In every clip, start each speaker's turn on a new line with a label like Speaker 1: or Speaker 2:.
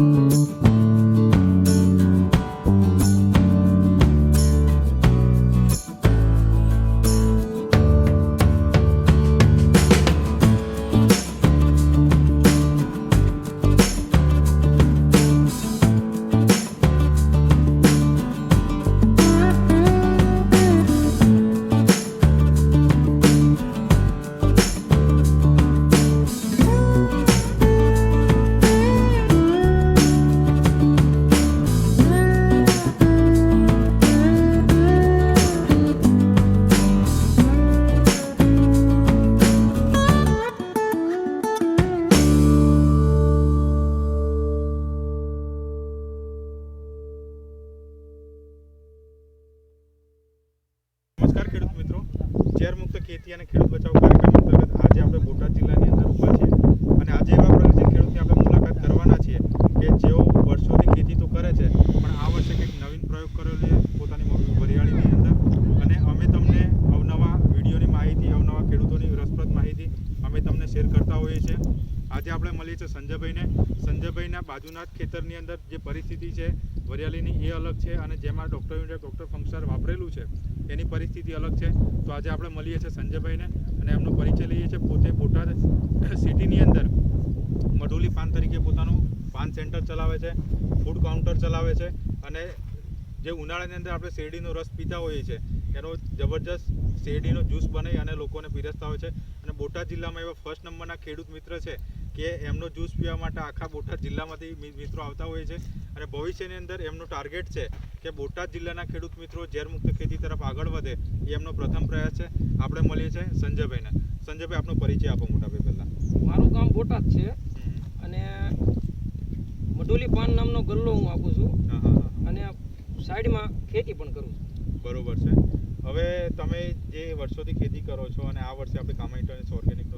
Speaker 1: Música અંદર જે પરિસ્થિતિ છે, વરિયાળીની એ અલગ છે અને જેમાં ડૉક્ટર યુનિટ ડૉક્ટર ફંક્સર વાપરેલું છે, એની પરિસ્થિતિ અલગ છે. તો આજે આપણે મળીએ છીએ સંજયભાઈને અને એમનો પરિચય લઈએ છીએ. પોતે બોટાદ સિટીની અંદર મઢુલી પાન તરીકે પોતાનું પાન સેન્ટર ચલાવે છે ફૂડ કાઉન્ટર ચલાવે છે અને જે ઉનાળાની અંદર આપણે શેરડીનો રસ પીતા હોઈએ છીએ, એનો જબરજસ્ત શેરડીનો જ્યુસ બનાવી અને લોકોને પીરસતા હોય છે. અને બોટાદ જિલ્લામાં એવા ફર્સ્ટ નંબરના ખેડૂત મિત્ર છે કે એમનો જ્યુસ પીવા માટે આખા બોટાદ જિલ્લામાંથી મિત્રો આવતા હોય છે. અને ભવિષ્યની અંદર એમનો ટાર્ગેટ છે કે બોટાદ જિલ્લાના ખેડૂત મિત્રો ઝેરમુક્ત ખેતી તરફ આગળ વધે એ એમનો પ્રથમ પ્રયાસ છે. આપણે મળીએ છીએ સંજયભાઈને. સંજયભાઈ આપનો પરિચય આપો મોટાભાઈ પહેલાં.
Speaker 2: મારું ગામ બોટાદ છે. અને મઢોલી પાન નામનો ગલ્લો હું આપું છું. અને સાઈડમાં ખેતી પણ કરું છું.
Speaker 1: બરોબર છે. હવે તમે જે વર્ષોથી ખેતી કરો છો અને આ વર્ષે આપણે સંપર્ક થયો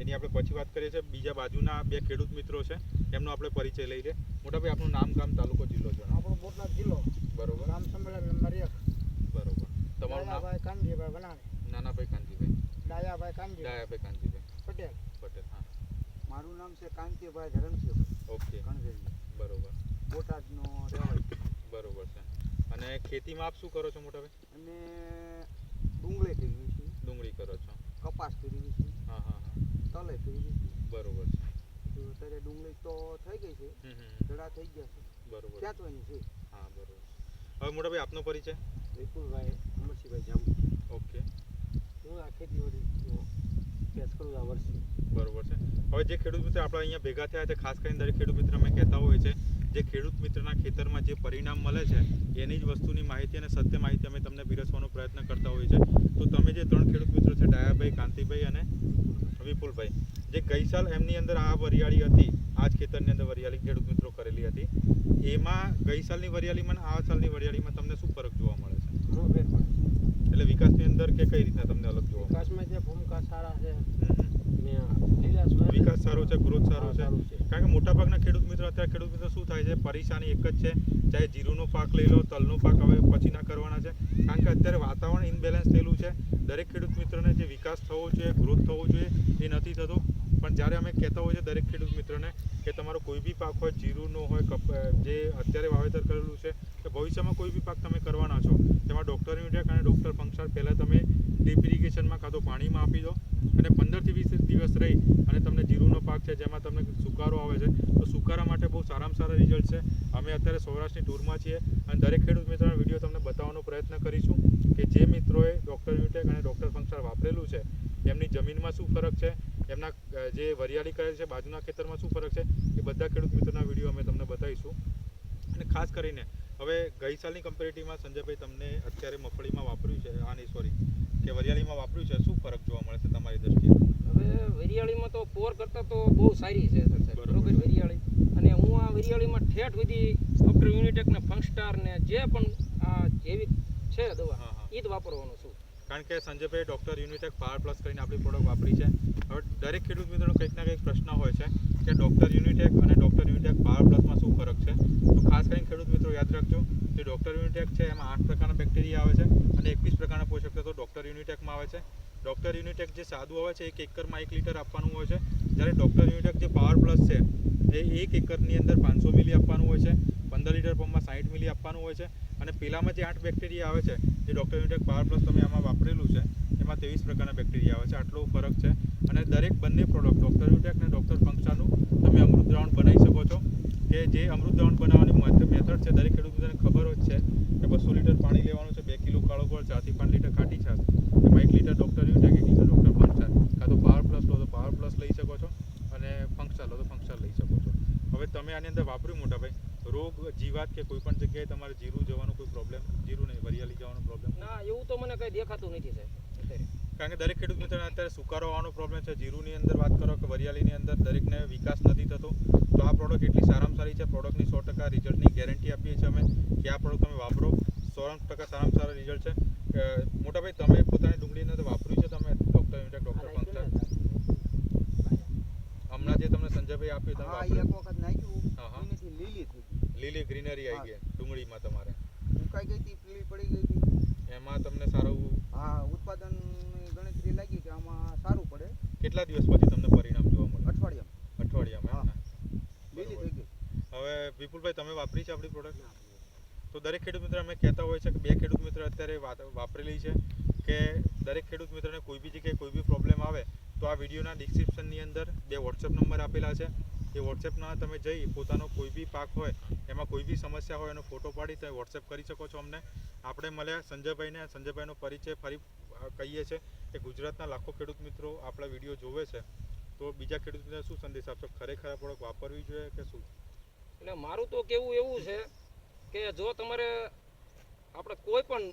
Speaker 1: એની આપણે પછી વાત કરીએ છીએ. બીજા બાજુના બે ખેડૂત મિત્રો છે એમનો આપણે પરિચય લઈ લે મોટાભાઈ આપનું નામ ગામ તાલુકો જિલ્લો છે
Speaker 3: આપણો બોટાદ જિલ્લો.
Speaker 1: બરોબર.
Speaker 3: નામ સંમેલન નંબર એક.
Speaker 1: બરોબર. તમારું નામ?
Speaker 3: ભાઈ કાનજીભાઈ બનાણે
Speaker 1: નાનાભાઈ કાનજીભાઈ.
Speaker 3: ડાયાભાઈ કાનજી
Speaker 1: ડાયાભાઈ કાનજીભાઈ.
Speaker 3: પટેલ.
Speaker 1: પટેલ હા.
Speaker 3: મારું નામ છે કાંતિભાઈ ધરમસિંહ.
Speaker 1: ઓકે.
Speaker 3: કણજરી
Speaker 1: બરોબર.
Speaker 3: બોટાદનો રહેવાસી.
Speaker 1: બરોબર છે. અને ખેતીમાં આપ શું કરો છો મોટાભાઈ?
Speaker 3: અને ડુંગળી ફેરવી છે.
Speaker 1: ડુંગળી કરો છો.
Speaker 3: કપાસ ફેરવી છે.
Speaker 1: હા હા હા.
Speaker 3: તલે
Speaker 1: બરોબર છે.
Speaker 3: અત્યારે ડુંગળી તો થઈ ગઈ છે. જડા થઈ ગયા છે.
Speaker 1: બરોબર.
Speaker 3: ક્યાંતવાની છે?
Speaker 1: હા બરોબર. હવે મોટાભાઈ આપનો પરિચય?
Speaker 3: વિપુલભાઈ અમરસિંહભાઈ જામ
Speaker 1: ઓકે.
Speaker 3: હું આ ખેતીવાડી કેસ કરું આ વર્ષે.
Speaker 1: બરોબર છે. હવે જે ખેડૂત મિત્ર આપણે અહીંયા ભેગા થયા છે ખાસ કરીને દરેક ખેડૂત મિત્ર અમે કહેતા હોય છે જે ખેડૂત મિત્રના ખેતરમાં જે પરિણામ મળે છે એની જ વસ્તુની માહિતી અને સત્ય માહિતી અમે તમને પીરસવાનો પ્રયત્ન કરતા હોઈએ છીએ. તો તમે જે ત્રણ ખેડૂત મિત્રો છે ડાયાભાઈ કાંતિભાઈ અને વિપુલભાઈ જે ગઈ સાલ એમની અંદર આ વરિયાળી હતી આ જ ખેતરની અંદર વરિયાળી ખેડૂત મિત્રો કરેલી હતી એમાં ગઈ સાલની વરિયાળીમાં આ સાલની વરિયાળીમાં તમને શું ફરક જોવા મળે છે? એટલે વિકાસની અંદર કે કઈ રીતના તમને અલગ જોવા
Speaker 3: વિકાસમાં જે ભૂમિકા સારા છે
Speaker 1: વિકાસ સારો છે ગ્રોથ સારો છે. કારણ કે મોટાભાગના ખેડૂત મિત્રો અત્યારે ખેડૂત મિત્રો શું થાય છે? પરેશાની એક જ છે ચાહે જીરુનો પાક લઈ લો તલનો પાક હવે પછી ના કરવાના છે કારણ કે અત્યારે વાતાવરણ ઇનબેલેન્સ થયેલું છે. દરેક ખેડૂત મિત્રને જે વિકાસ થવો જોઈએ ગ્રોથ થવો જોઈએ, એ નથી થતો. પણ જ્યારે અમે કહેતા હોઈએ છીએ દરેક ખેડૂત મિત્રને કે તમારો કોઈ બી પાક હોય જીરુનો હોય, કપ જે અત્યારે વાવેતર કરેલું છે, કે ભવિષ્યમાં કોઈ બી પાક તમે કરવાના છો, તેમાં ડૉક્ટર યુનિટેક અને ડૉક્ટર ફંક્શન પહેલાં તમે ડ્રીપ ઇરિગેશનમાં કાં તો પાણીમાં આપી દો અને પંદરથી વીસ દિવસ રહી અને તમને જીરુનો પાક છે જેમાં તમને સુકારો આવે છે, તો સુકારા માટે બહુ સારામાં સારા રિઝલ્ટ છે. અમે અત્યારે સૌરાષ્ટ્રની ટૂરમાં છીએ અને દરેક ખેડૂત મિત્રોને વીડિયો તમને બતાવવાનો પ્રયત્ન કરીશું કે જે મિત્રોએ ડૉક્ટર યુટેક અને ડૉક્ટર ફંક્શન વાપરેલું છે, એમની જમીનમાં શું ફરક છે, એમના જે વરિયાળી કરેલ છે બાજુના ખેતરમાં શું ફરક છે, એ બધા ખેડૂત મિત્રોના વીડિયો અમે તમને બતાવીશું. અને ખાસ કરીને, હવે ગઈ સાલની કમ્પેરેટિવમાં સંજયભાઈ તમને અત્યારે મગફળીમાં વાપર્યું છે, આ નહીં સોરી કે વરિયાળીમાં વાપર્યું છે? શું ફરક જોવા મળે છે તમારી દ્રષ્ટિએ?
Speaker 2: હવે વરિયાળીમાં તો પોર કરતાં તો બહુ સારી છે
Speaker 1: બરોબર.
Speaker 2: વરિયાળી. અને હું આ વરિયાળીમાં ઠેઠ સુધી ડૉક્ટર યુનિટેક ને ફંકસ્ટાર ને જે પણ આ જેવી છે દવા. એ જ વાપરવાનું છું.
Speaker 1: કારણ કે સંજયભાઈ ડૉક્ટર યુનિટેક પાવર પ્લસ કરીને આપણી પ્રોડક્ટ વાપરી છે. હવે દરેક ખેડૂત મિત્રોનો કંઈક ના કંઈક પ્રશ્ન હોય છે કે ડૉક્ટર યુનિટેક અને ડૉક્ટર યુનિટેક પાવર પ્લસમાં શું ફરક છે? તો ખાસ કરીને ખેડૂત મિત્રો યાદ રાખજો, જે ડૉક્ટર યુનિટેક છે એમાં આઠ પ્રકારના બેક્ટેરિયા આવે છે અને એકવીસ પ્રકારના પોષક તત્વો ડૉક્ટર યુનિટેકમાં આવે છે. ડૉક્ટર યુનિટેક જે સાદું આવે છે, એક એકરમાં એક લીટર આપવાનું હોય છે. જ્યારે ડૉક્ટર યુનિટેક જે પાવર પ્લસ છે, એ એક એકરની અંદર પાંચસો મિલી આપવાનું હોય છે. પંદર લીટર પંપમાં સાઠ મિલી આપવાનું હોય છે અને પેલામાં જે આઠ બેક્ટેરિયા આવે છે, જે ડૉક્ટર યુનિટેક પાવર પ્લસ તમે આમાં વાપરેલું છે, એમાં ત્રેવીસ પ્રકારના બેક્ટેરિયા આવે છે. આટલો ફરક છે. અને દરેક બંને પ્રોડક્ટ ડૉક્ટર યુનિટેક અને ડૉક્ટર ફંક્શાનું તમે અમૃત દ્રાવણ બનાવી શકો છો. કે જે અમૃત દ્રાવણ બનાવવાની મેથડ છે, દરેક ખેડૂત ખબર જ છે કે બસો લીટર પાણી લેવાનું છે, બે કિલો કાળો ગોળ ચારથી પાંચ લીટર ખાટી છાશ એમાં એક લીટર ડૉક્ટર યુનિટેક એક લીટર ડૉક્ટર ફંક્શન કાં તો પાવર પ્લસ લો તો પાવર પ્લસ લઈ શકો છો અને ફંક્શન લો તો ફંક્શન લઈ શકો છો હવે તમે આની અંદર વાપર્યું મોટા ભાઈ રોગ જીવાત કે કોઈ પણ જગ્યાએ તમારે જીરું જવાનું કોઈ પ્રોબ્લેમ જીરું નહીં વરિયાળી જવાનો પ્રોબ્લેમ
Speaker 2: ના એવું તો મને કઈ દેખાતું નથી સાહેબ
Speaker 1: કારણ કે દરેક ખેડૂત મિત્રોને અત્યારે સુકારો આવવાનો પ્રોબ્લેમ છે. જીરુની અંદર વાત કરો કે વરિયાળીની અંદર દરેકને વિકાસ નથી થતો તો આ પ્રોડક્ટ એટલી સારામાં સારી છે. પ્રોડક્ટની સો ટકા રિઝલ્ટની ગેરંટી આપીએ છીએ અમે કે આ પ્રોડક્ટ તમે વાપરો. સો ટકા સારામાં સારા રિઝલ્ટ છે. મોટાભાઈ તમે પોતાની ડુંગળીને તો વાપર્યું છે તમે ડૉક્ટર યુનિટેક ડૉક્ટર ફંક્શન હમણાં જે તમને સંજયભાઈ આપ્યું તમે
Speaker 4: હા
Speaker 1: વાપર્યું?
Speaker 4: એક વખત નાખ્યું
Speaker 1: હા, હા.
Speaker 4: એનાથી લીલી થઈ
Speaker 1: લીલી ગ્રીનરી આવી ગઈ ડુંગળીમાં તમારે.
Speaker 4: સુકાઈ ગઈ હતી પીળી પડી ગઈ હતી.
Speaker 1: એમાં તમને સારું
Speaker 4: હા ઉત્પાદન ગણતરી લાગી કે આમાં સારું પડે.
Speaker 1: કેટલા દિવસ પછી તમને પરિણામ જોવા મળે
Speaker 4: અઠવાડિયામાં.
Speaker 1: અઠવાડિયામાં
Speaker 4: લીલી થઈ ગઈ.
Speaker 1: હવે વિપુલભાઈ તમે વાપરી છે આપણી પ્રોડક્ટ તો દરેક ખેડૂત મિત્ર અમે કહેતા હોય છે કે બે ખેડૂત મિત્ર અત્યારે વાપરેલી છે કે દરેક ખેડૂત મિત્રને કોઈ બી જગ્યાએ કોઈ બી પ્રોબ્લેમ આવે તો આ વિડીયોના ડિસ્ક્રિપ્શનની અંદર બે વોટ્સઅપ નંબર આપેલા છે. એ વોટ્સએપના તમે જઈ પોતાનો કોઈ બી પાક હોય એમાં કોઈ બી સમસ્યા હોય એનો ફોટો પાડી તમે વોટ્સએપ કરી શકો છો અમને. આપણે મળ્યા સંજયભાઈને સંજયભાઈનો પરિચય ફરી કહીએ છીએ કે ગુજરાતના લાખો ખેડૂત મિત્રો આપણા વીડિયો જોવે છે. તો બીજા ખેડૂત મિત્રો શું સંદેશ આપશો? ખરેખર પ્રોડક્ટ વાપરવી જોઈએ કે શું?
Speaker 2: એટલે મારું તો કેવું એવું છે કે જો તમારે આપણે કોઈ પણ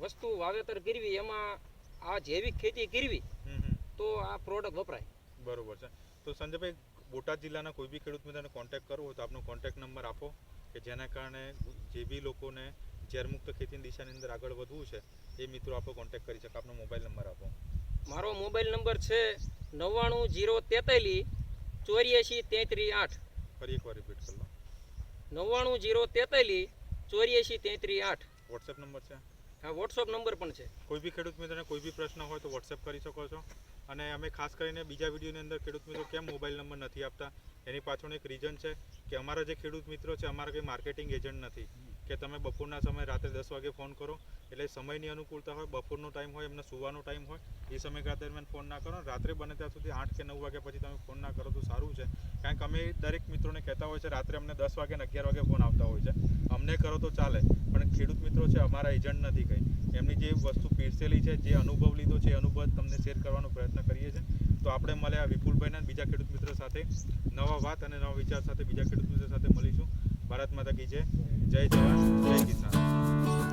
Speaker 2: વસ્તુ વાવેતર કરવી એમાં આ જૈવિક ખેતી કરવી તો આ પ્રોડક્ટ વપરાય.
Speaker 1: બરોબર છે. તો સંજયભાઈ બોટાદ જિલ્લાના કોઈ બી ખેડૂત મિત્રને કોન્ટેક્ટ કરવો હોય તો આપનો કોન્ટેક્ટ નંબર આપો કે જેના કારણે જે બી લોકોને ઝેરમુક્ત ખેતીની દિશાની અંદર આગળ વધવું છે એ મિત્રો આપો કોન્ટેક્ટ કરી શકે. આપનો મોબાઈલ નંબર આપો.
Speaker 2: મારો મોબાઈલ નંબર છે નવ્વાણું જીરો તેતાલીસ ચોર્યાસી તેત્રીસ આઠ.
Speaker 1: ફરી એકવાર રિપીટ કરી
Speaker 2: નવ્વાણું જીરો તેતાલીસ ચોર્યાસી તેત્રીસ આઠ.
Speaker 1: વોટ્સએપ નંબર છે?
Speaker 2: હા વોટ્સઅપ નંબર પણ છે.
Speaker 1: કોઈ બી ખેડૂત મિત્રને કોઈ બી પ્રશ્ન હોય તો વોટ્સએપ કરી શકો છો. અને અમે ખાસ કરીને બીજા વિડીયોની અંદર ખેડૂત મિત્રો કેમ મોબાઈલ નંબર નથી આપતા, એની પાછળનું એક રીઝન છે કે અમારા જે ખેડૂત મિત્રો છે, અમારા કંઈ માર્કેટિંગ એજન્ટ નથી. કે તમે બપોરના સમયે રાત્રે દસ વાગે ફોન કરો, એટલે સમયની અનુકૂળતા હોય, બપોરનો ટાઈમ હોય, એમને સુવાનો ટાઈમ હોય, એ સમયગાળા દરમિયાન ફોન ના કરો. રાત્રે બને ત્યાં સુધી આઠ કે નવ વાગ્યા પછી તમે ફોન ના કરો તો સારું છે. કારણ કે અમે દરેક મિત્રોને કહેતા હોય છે, રાત્રે અમને દસ વાગે ને અગિયાર વાગે ફોન આવતા હોય છે. અમને કરો તો ચાલે, પણ ખેડૂત મિત્રો છે, અમારા એજન્ટ નથી કંઈ. એમની જે વસ્તુ પીરસેલી છે, જે અનુભવ લીધો છે, એ અનુભવ તમને શેર કરવાનો પ્રયત્ન કરીએ છીએ. તો આપણે મળ્યા વિપુલભાઈના બીજા ખેડૂત મિત્રો સાથે નવા વાત અને નવા વિચાર સાથે બીજા ખેડૂત મિત્રો સાથે મળીશું. ભારત માતા કી જય. જય જવાન જય કિસાન.